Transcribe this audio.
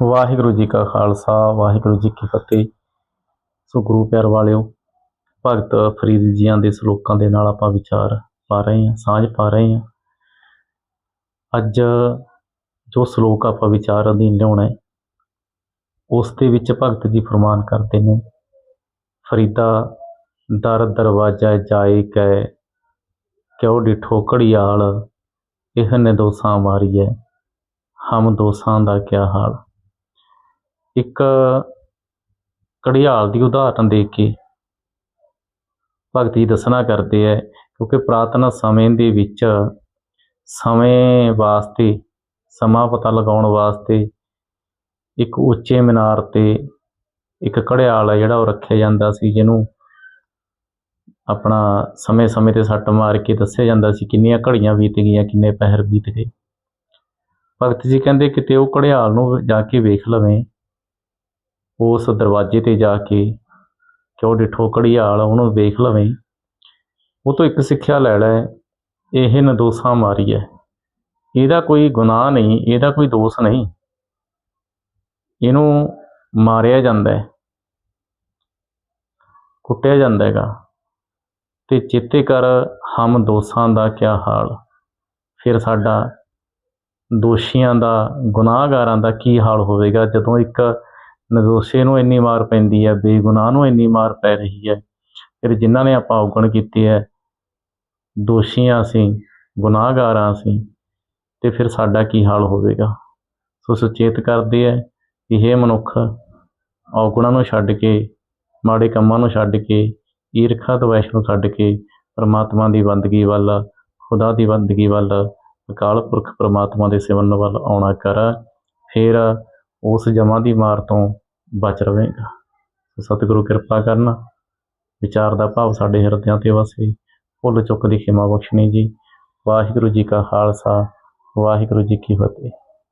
ਵਾਹਿਗੁਰੂ ਜੀ ਕਾ ਖਾਲਸਾ, ਵਾਹਿਗੁਰੂ ਜੀ ਕੀ ਫਤਿਹ। ਸੋ ਗੁਰੂ ਪਿਆਰ ਵਾਲਿਓ, ਭਗਤ ਫਰੀਦ ਜੀਆਂ ਦੇ ਸ਼ਲੋਕਾਂ ਦੇ ਨਾਲ ਆਪਾਂ ਵਿਚਾਰ ਪਾ ਰਹੇ ਹਾਂ, ਸਾਂਝ ਪਾ ਰਹੇ ਹਾਂ। ਅੱਜ ਜੋ ਸ਼ਲੋਕ ਆਪਾਂ ਵਿਚਾਰ ਅਧੀਨ ਲਿਆਉਣਾ ਹੈ, ਉਸ ਦੇ ਵਿੱਚ ਭਗਤ ਜੀ ਫਰਮਾਨ ਕਰਦੇ ਨੇ, ਫਰੀਦਾ, ਦਰ ਦਰਵਾਜਾ ਜਾਏ ਕੈ, ਕਿਉ ਡਿਠੋ ਘੜੀਆਲ ਇਹ ਨੇ ਦੋਸਾਂ ਮਾਰੀਐ, ਹਮ ਦੋਸਾਂ ਦਾ ਕਿਆ ਹਾਲ। ਇੱਕ ਘੜਿਆਲ ਦੀ ਉਦਾਹਰਨ ਦੇ ਕੇ ਭਗਤ ਜੀ ਦੱਸਣਾ ਕਰਦੇ ਹੈ ਕਿਉਂਕਿ ਪੁਰਾਤਨ ਸਮੇਂ ਦੇ ਵਿੱਚ ਸਮੇਂ ਵਾਸਤੇ, ਸਮਾਂ ਪਤਾ ਲਗਾਉਣ ਵਾਸਤੇ ਇੱਕ ਉੱਚੇ ਮੀਨਾਰ ਤੇ ਇੱਕ ਘੜਿਆਲ ਹੈ ਜਿਹੜਾ ਉਹ ਰੱਖਿਆ ਜਾਂਦਾ ਸੀ, ਜਿਹਨੂੰ ਆਪਣਾ ਸਮੇਂ-ਸਮੇਂ ਤੇ ਸੱਟ ਮਾਰ ਕੇ ਦੱਸਿਆ ਜਾਂਦਾ ਸੀ ਕਿੰਨੀਆਂ ਘੜੀਆਂ ਬੀਤ ਗਈਆਂ, ਕਿੰਨੇ ਪਹਿਰ ਬੀਤ ਗਏ। ਭਗਤ ਜੀ ਕਹਿੰਦੇ ਕਿਤੇ ਉਹ ਘੜਿਆਲ ਨੂੰ ਜਾ ਕੇ ਵੇਖ ਲਵੇਂ ਉਸ ਦਰਵਾਜ਼ੇ ਤੇ ਜਾ ਕੇ ਕਿਉਂ ਡਿਠੋ ਘੜਿਆਲ ਉਹਨੂੰ ਵੇਖ ਲਵੇਂ। ਉਹ ਤੋਂ ਇੱਕ ਸਿੱਖਿਆ ਲੈ ਲੈ, ਇਹ ਨਦੋਸਾਂ ਮਾਰੀ ਹੈ ਇਹਦਾ ਕੋਈ ਗੁਨਾਹ ਨਹੀਂ, ਇਹਦਾ ਕੋਈ ਦੋਸ਼ ਨਹੀਂ। ਇਹਨੂੰ ਮਾਰਿਆ ਜਾਂਦਾ ਹੈ ਕੁੱਟਿਆ ਜਾਂਦਾ ਹੈਗਾ। ਤੇ ਚੇਤੇ ਕਰ ਹਮ ਦੋਸਾਂ ਦਾ ਕਿਆ ਹਾਲ। ਫਿਰ ਸਾਡਾ ਦੋਸ਼ੀਆਂ ਦਾ, ਗੁਨਾਹਗਾਰਾਂ ਦਾ ਕੀ ਹਾਲ ਹੋਵੇਗਾ, ਜਦੋਂ ਇੱਕ ਨਿਰਦੋਸ਼ੀ ਨੂੰ ਇੰਨੀ ਮਾਰ ਪੈਂਦੀ ਹੈ, ਬੇਗੁਨਾਹ ਨੂੰ ਇੰਨੀ ਮਾਰ ਪੈ ਰਹੀ ਹੈ, ਫਿਰ ਜਿਨ੍ਹਾਂ ਨੇ ਆਪਾਂ ਔਗਣ ਕੀਤੀ ਹੈ, ਦੋਸ਼ੀਆਂ ਅਸੀਂ ਗੁਨਾਹਗਾਰਾਂ ਅਸੀਂ ਤੇ ਫਿਰ ਸਾਡਾ ਕੀ ਹਾਲ ਹੋਵੇਗਾ? ਸੋ ਸੁਚੇਤ ਕਰਦੇ ਹੈ ਕਿ ਇਹ ਮਨੁੱਖ, ਔਗਣਾਂ ਨੂੰ ਛੱਡ ਕੇ, ਮਾੜੇ ਕੰਮਾਂ ਨੂੰ ਛੱਡ ਕੇ, ਈਰਖਾ ਦਵੈਸ਼ ਨੂੰ ਛੱਡ ਕੇ, ਪਰਮਾਤਮਾ ਦੀ ਬੰਦਗੀ ਵੱਲ, ਖੁਦਾ ਦੀ ਬੰਦਗੀ ਵੱਲ, ਅਕਾਲ ਪੁਰਖ ਪਰਮਾਤਮਾ ਦੇ ਸਿਮਰਨ ਵੱਲ ਆਉਣਾ ਕਰ, ਫਿਰ ਉਸ ਜਮਾ ਦੀ ਮਾਰ ਤੋਂ ਬਚ ਰਵੇਂਗਾ। ਸਤਿਗੁਰੂ ਕਿਰਪਾ ਕਰਨਾ। ਵਿਚਾਰ ਦਾ ਭਾਵ ਸਾਡੇ ਹਿਰਦਿਆਂ ਤੇ ਵਸੇ। ਭੁੱਲ ਚੁੱਕ ਦੀ ਖਿਮਾ ਬਖਸ਼ਣੀ ਜੀ। ਵਾਹਿਗੁਰੂ ਜੀ ਕਾ ਖਾਲਸਾ। ਵਾਹਿਗੁਰੂ ਜੀ ਕੀ ਫਤਿਹ।